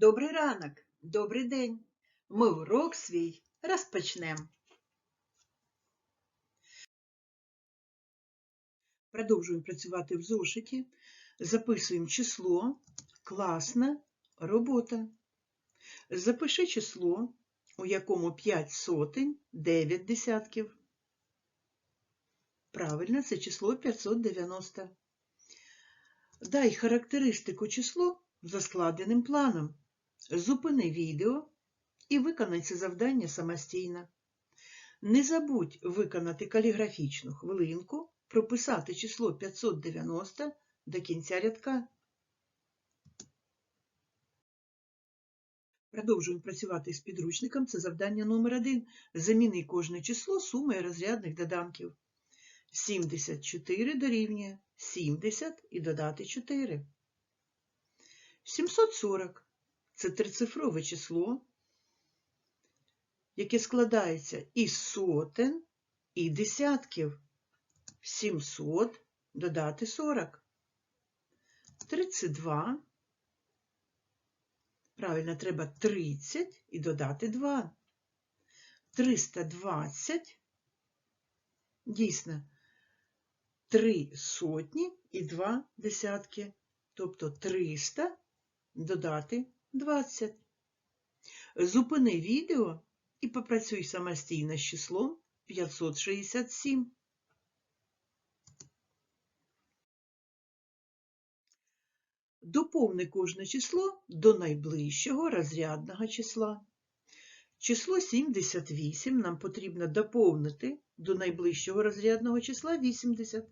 Добрий ранок, добрий день. Ми урок свій розпочнемо. Продовжуємо працювати в зошиті. Записуємо число, класна робота. Запиши число, у якому 5 сотень 9 десятків. Правильно, це число 590. Дай характеристику число за складеним планом. Зупини відео і виконай це завдання самостійно. Не забудь виконати каліграфічну хвилинку, прописати число 590 до кінця рядка. Продовжуємо працювати з підручником. Це завдання номер 1 Заміни кожне число сумою розрядних доданків. 74 дорівнює 70 і додати 4. 740 це трицифрове число, яке складається із сотен і десятків. 700 додати 40. 32. Правильно, треба 30 і додати 2. 320. Дійсно, 3 сотні і 2 десятки. Тобто 300 додати 20. Зупини відео і попрацюй самостійно з числом 567. Доповни кожне число до найближчого розрядного числа. Число 78 нам потрібно доповнити до найближчого розрядного числа 80.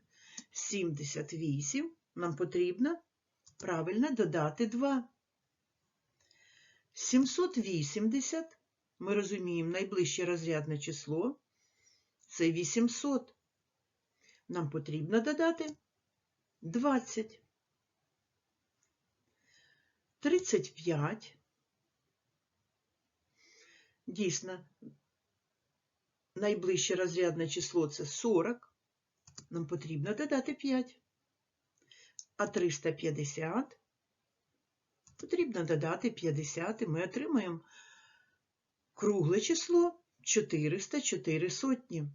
78 нам потрібно правильно додати 2. 780, ми розуміємо, найближче розрядне число це 800. Нам потрібно додати 20. 35. Дійсно, найближче розрядне число це 40. Нам потрібно додати 5. А 350 потрібно додати 50, і ми отримаємо кругле число 404 сотні.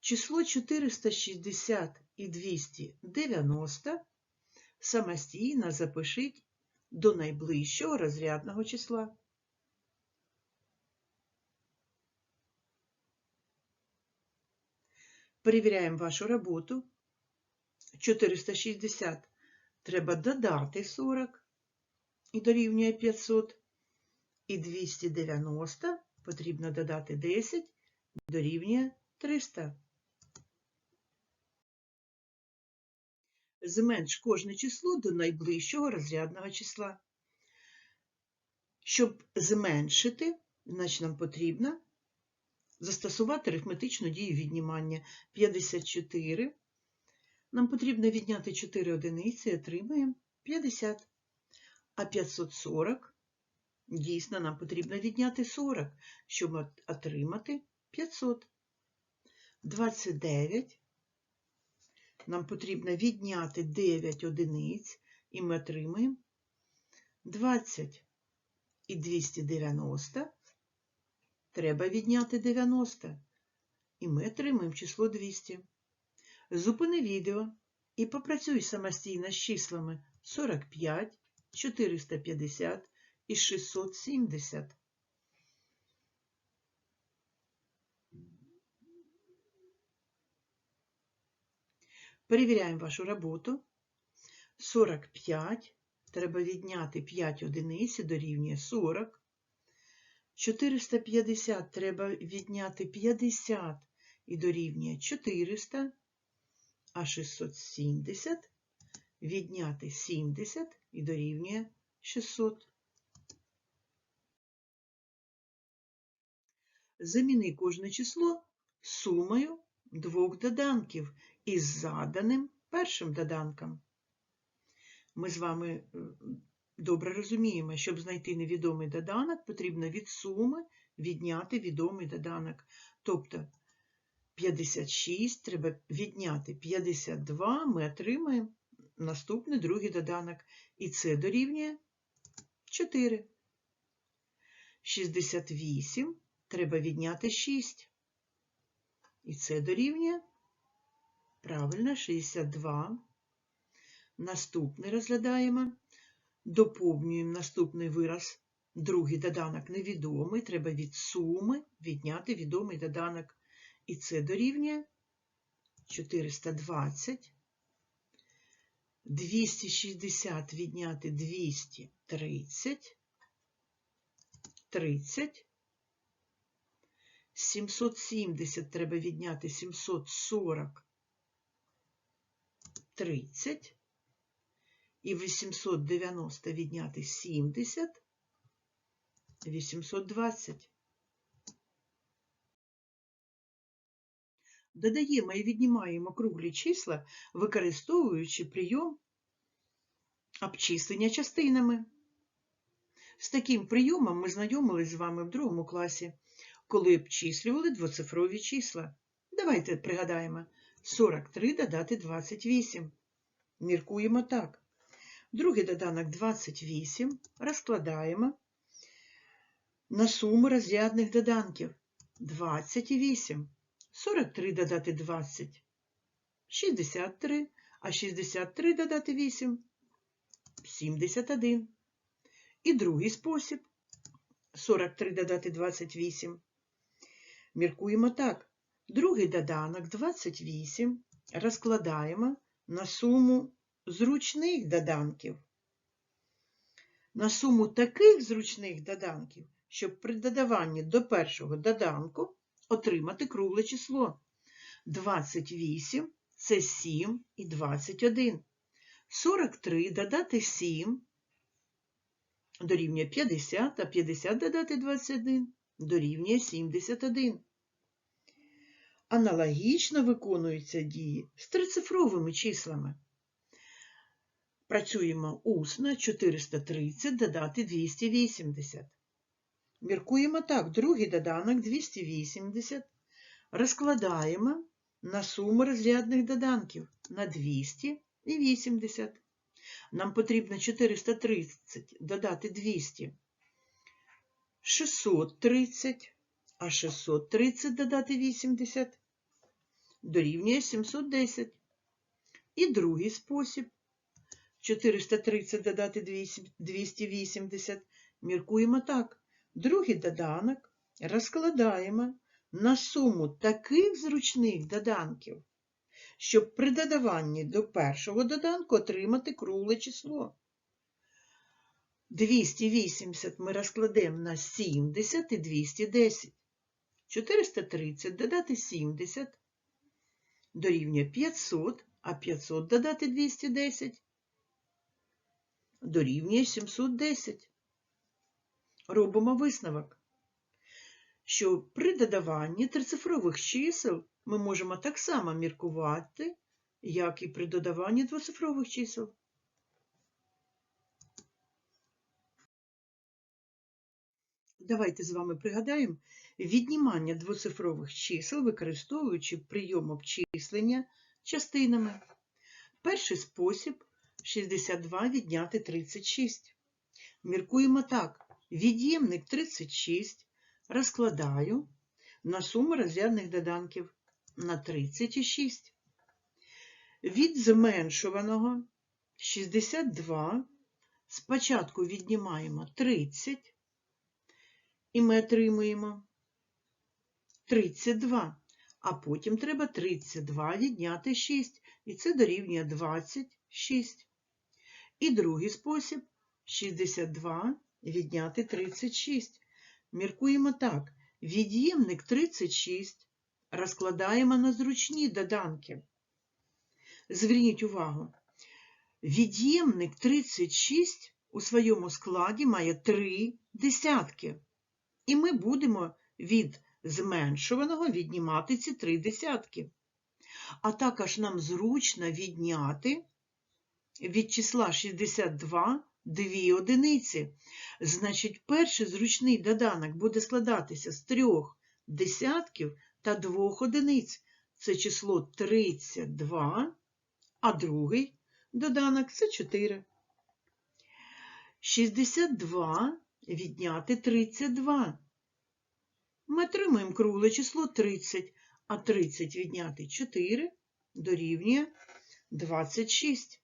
Число 460 і 290 самостійно запишіть до найближчого розрядного числа. Перевіряємо вашу роботу. 460 треба додати 40 і дорівнює 500. І 290 потрібно додати 10 дорівнює 300. Зменш кожне число до найближчого розрядного числа. Щоб зменшити, значить нам потрібно застосувати арифметичну дію віднімання 54. Нам потрібно відняти 4 одиниці отримаємо 50. А 540, дійсно, нам потрібно відняти 40, щоб отримати 500. 29. Нам потрібно відняти 9 одиниць, і ми отримаємо 20 і 290. Треба відняти 90. І ми отримаємо число 200. Зупини відео і попрацюй самостійно з числами 45, 450 і 670. Перевіряємо вашу роботу. 45. Треба відняти 5 одиниць і дорівнює 40. 450 треба відняти 50 і дорівнює 400, а 670 відняти 70 і дорівнює 600. Заміни кожне число сумою двох доданків із заданим першим доданком. Ми з вами добре розуміємо, щоб знайти невідомий доданок, потрібно від суми відняти відомий доданок. Тобто 56 треба відняти 52, ми отримаємо наступний другий доданок. І це дорівнює 4. 68 треба відняти 6. І це дорівнює. Правильно, 62. Наступний розглядаємо. Доповнюємо наступний вираз. Другий доданок невідомий. Треба від суми відняти відомий доданок. І це дорівнює 420. 260 відняти 230. 30. 770 треба відняти 740. 30. І 890 відняти 70. 820. Додаємо і віднімаємо круглі числа, використовуючи прийом обчислення частинами. З таким прийомом ми знайомились з вами в другому класі, коли обчислювали двоцифрові числа. Давайте пригадаємо 43 додати 28. Міркуємо так. Другий доданок 28 розкладаємо на суму розрядних доданків 28. 43 додати 20 63, а 63 додати 8 71. І другий спосіб 43 додати 28. Міркуємо так. Другий доданок 28 розкладаємо на суму зручних доданків. На суму таких зручних доданків, щоб при додаванні до першого доданку отримати кругле число. 28 це 7 і 21. 43 додати 7 дорівнює 50, а 50 додати 21 дорівнює 71. Аналогічно виконуються дії з трицифровими числами. Працюємо усно 430 додати 280. Міркуємо так, другий доданок 280 розкладаємо на суму розрядних доданків на 280. Нам потрібно 430 додати 200. 630, а 630 додати 80 дорівнює 710. І другий спосіб. 430 додати 280. Міркуємо так. Другий доданок розкладаємо на суму таких зручних доданків, щоб при додаванні до першого доданку отримати кругле число. 280 ми розкладемо на 70 і 210. 430 додати 70 дорівнює 500, а 500 додати 210 дорівнює 710. Робимо висновок, що при додаванні трицифрових чисел ми можемо так само міркувати, як і при додаванні двоцифрових чисел. Давайте з вами пригадаємо віднімання двоцифрових чисел, використовуючи прийом обчислення частинами. Перший спосіб 62 відняти 36. Міркуємо так. Від'ємник 36 розкладаю на суму розрядних доданків на 36. Від зменшуваного 62 спочатку віднімаємо 30, і ми отримуємо 32, а потім треба 32 відняти 6, і це дорівнює 26. І другий спосіб 62 відняти 36. Міркуємо так. Від'ємник 36 розкладаємо на зручні доданки. Зверніть увагу, від'ємник 36 у своєму складі має 3 десятки. І ми будемо від зменшуваного віднімати ці 3 десятки. А також нам зручно відняти від числа 62 дві одиниці. Значить, перший зручний доданок буде складатися з трьох десятків та двох одиниць. Це число 32, а другий доданок це 4. 62 відняти 32. Ми отримаємо кругле число 30, а 30 відняти 4 дорівнює 26.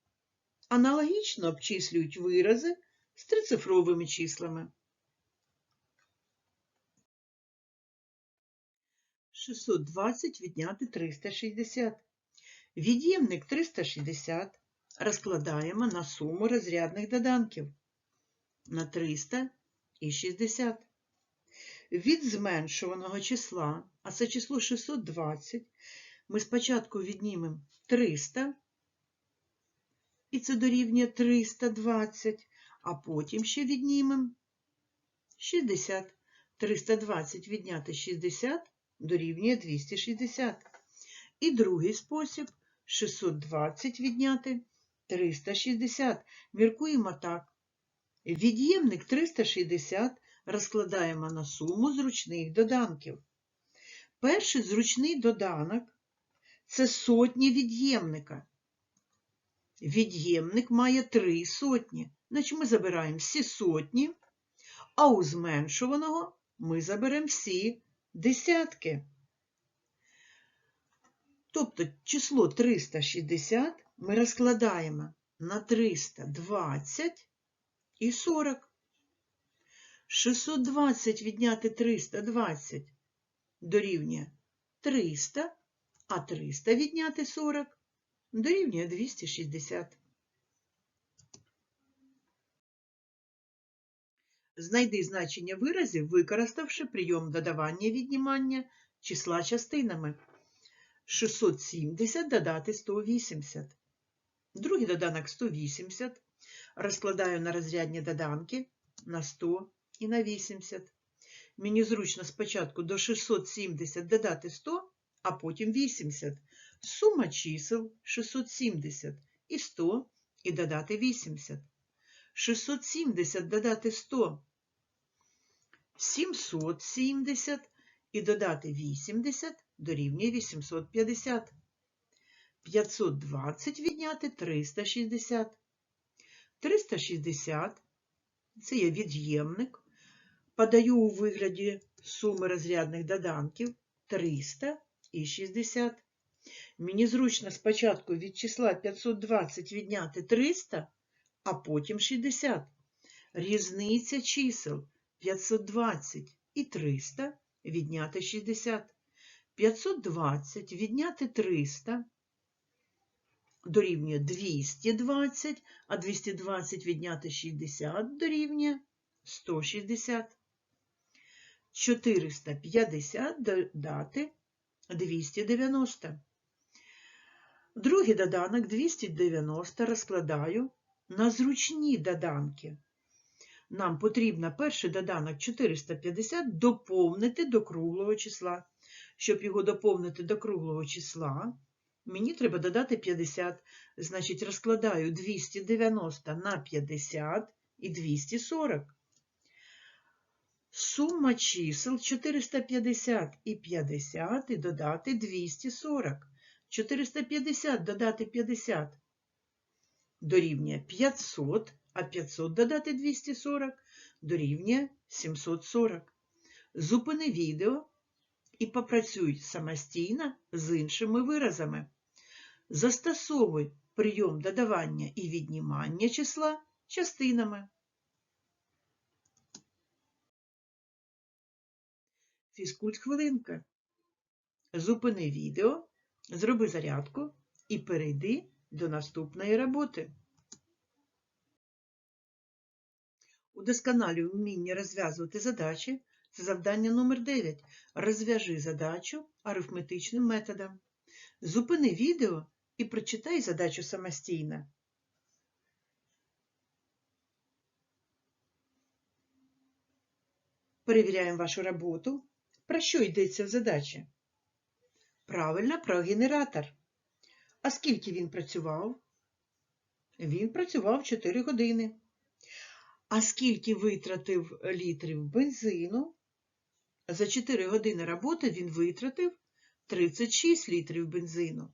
Аналогічно обчислюють вирази з трицифровими числами. 620 відняти 360. Від'ємник 360 розкладаємо на суму розрядних доданків на 300 і 60. Від зменшуваного числа, а це число 620, ми спочатку віднімемо 300, і це дорівнює 320, а потім ще віднімемо 60. 320 відняти 60 дорівнює 260. І другий спосіб 620 відняти 360. Міркуємо так. Від'ємник 360 розкладаємо на суму зручних доданків. Перший зручний доданок це сотні від'ємника. Від'ємник має три сотні, значить ми забираємо всі сотні, а у зменшуваного ми заберемо всі десятки. Тобто число 360 ми розкладаємо на 320 і 40. 620 відняти 320 дорівнює 300, а 300 відняти 40 дорівнює 260. Знайди значення виразів, використавши прийом додавання віднімання числа частинами. 670 додати 180. Другий доданок 180. Розкладаю на розрядні доданки на 100 і на 80. Мені зручно спочатку до 670 додати 100, а потім 80. Сума чисел 670 і 100 і додати 80. 670 додати 100 770 і додати 80 дорівнює 850. 520 відняти 360. 360 це є від'ємник. Подаю у вигляді суми розрядних доданків 300 і 60. Мені зручно спочатку від числа 520 відняти 300, а потім 60. Різниця чисел 520 і 300 відняти 60. 520 відняти 300 дорівнює 220, а 220 відняти 60 дорівнює 160. 450 додати 290. Другий доданок 290 розкладаю на зручні доданки. Нам потрібно перший доданок 450 доповнити до круглого числа. Щоб його доповнити до круглого числа, мені треба додати 50. Значить, розкладаю 290 на 50 і 240. Сума чисел 450 і 50 і додати 240. 450 додати 50 дорівнює 500, а 500 додати 240 дорівнює 740. Зупини відео і попрацюй самостійно з іншими виразами. Застосовуй прийом додавання і віднімання числа частинами. Фізкульт хвилинка. Зупини відео, зроби зарядку і перейди до наступної роботи. Удосконалюй вміння розв'язувати задачі. Це завдання номер 9. Розв'яжи задачу арифметичним методом. Зупини відео і прочитай задачу самостійно. Перевіряємо вашу роботу. Про що йдеться в задачі? Правильно, про генератор. А скільки він працював? Він працював 4 години. А скільки витратив літрів бензину? За 4 години роботи він витратив 36 літрів бензину.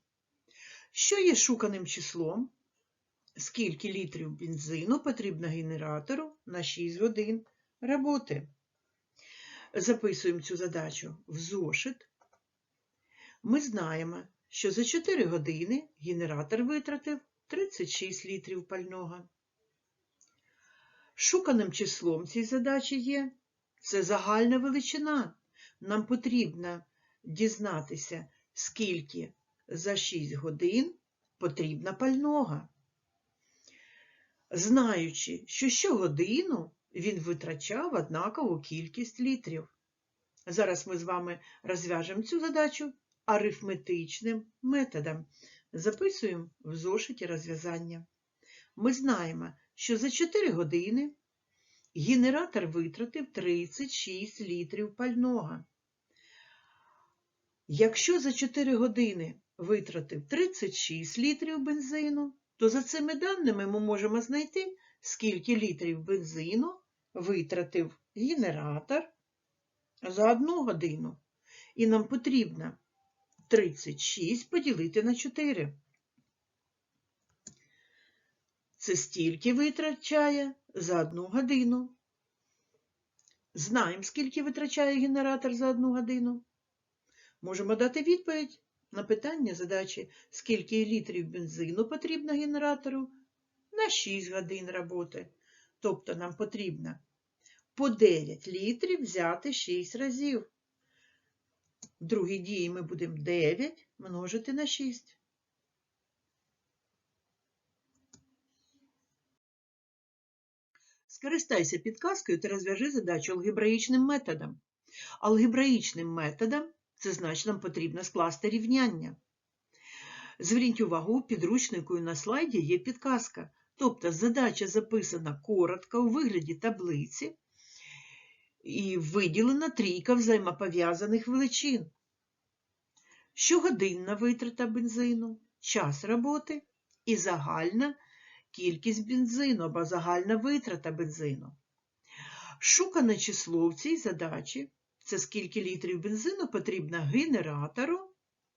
Що є шуканим числом? скільки літрів бензину потрібно генератору на 6 годин роботи. Записуємо цю задачу в зошит. Ми знаємо, що за 4 години генератор витратив 36 літрів пального. Шуканим числом цієї задачі є це загальна величина. Нам потрібно дізнатися, скільки за 6 годин потрібно пального. Знаючи, що щогодину він витрачав однакову кількість літрів. Зараз ми з вами розв'яжемо цю задачу арифметичним методом. Записуємо в зошиті розв'язання. Ми знаємо, що за 4 години генератор витратив 36 літрів пального. Якщо за 4 години витратив 36 літрів бензину, то за цими даними ми можемо знайти, скільки літрів бензину витратив генератор за одну годину. І нам потрібно 36 поділити на 4. Це стільки витрачає за одну годину. Знаємо, скільки витрачає генератор за одну годину. Можемо дати відповідь на питання задачі, скільки літрів бензину потрібно генератору на 6 годин роботи. Тобто нам потрібно по 9 літрів взяти 6 разів. В другій дії ми будемо 9 множити на 6. Скористайся підказкою та розв'яжи задачу алгебраїчним методом. Алгебраїчним методом це значить нам потрібно скласти рівняння. Зверніть увагу, і на слайді є підказка. Тобто задача записана коротко у вигляді таблиці і виділена трійка взаємопов'язаних величин. Щогодинна витрата бензину, час роботи і загальна кількість бензину або загальна витрата бензину. Шукане число в цій задачі це скільки літрів бензину потрібно генератору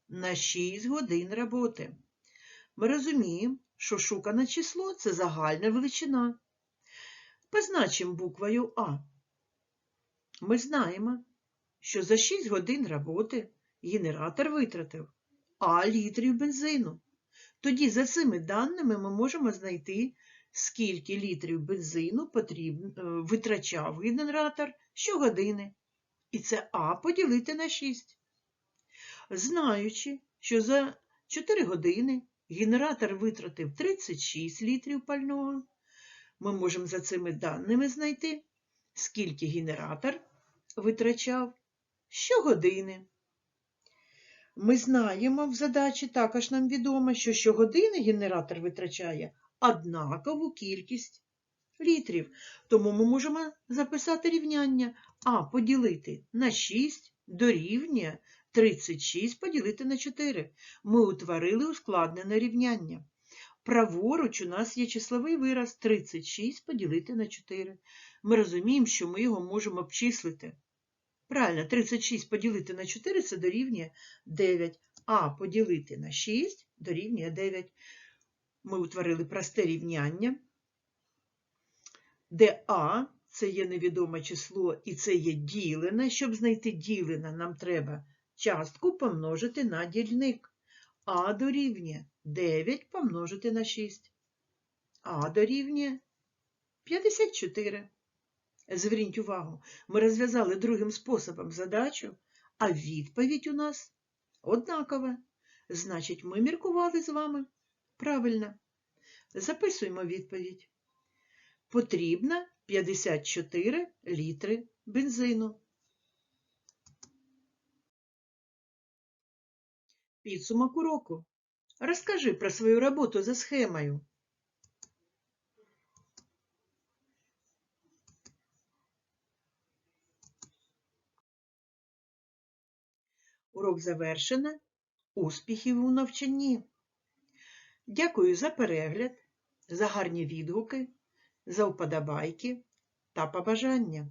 на 6 годин роботи. Ми розуміємо, що шукане число це загальна величина. Позначимо буквою А. Ми знаємо, що за 6 годин роботи генератор витратив А літрів бензину. Тоді за цими даними ми можемо знайти, скільки літрів бензину потрібно, витрачав генератор щогодини. І це А поділити на 6. Знаючи, що за 4 години генератор витратив 36 літрів пального, ми можемо за цими даними знайти, скільки генератор витрачав щогодини. Ми знаємо в задачі, також нам відомо, що щогодини генератор витрачає однакову кількість літрів. Тому ми можемо записати рівняння А поділити на 6 дорівнює 36 поділити на 4. Ми утворили ускладнене рівняння. Праворуч у нас є числовий вираз 36 поділити на 4. Ми розуміємо, що ми його можемо обчислити. Правильно, 36 поділити на 4 це дорівнює 9, а поділити на 6 дорівнює 9. Ми утворили просте рівняння, де А це є невідоме число і це є ділене. Щоб знайти ділене, нам треба частку помножити на дільник. А дорівнює 9 помножити на 6. А дорівнює 54. Зверніть увагу, ми розв'язали другим способом задачу, а відповідь у нас однакова. Значить, ми міркували з вами правильно. Записуємо відповідь. Потрібно 54 літри бензину. Підсумок уроку. Розкажи про свою роботу за схемою. Урок завершено. Успіхів у навчанні. Дякую за перегляд, за гарні відгуки, за вподобайки та побажання.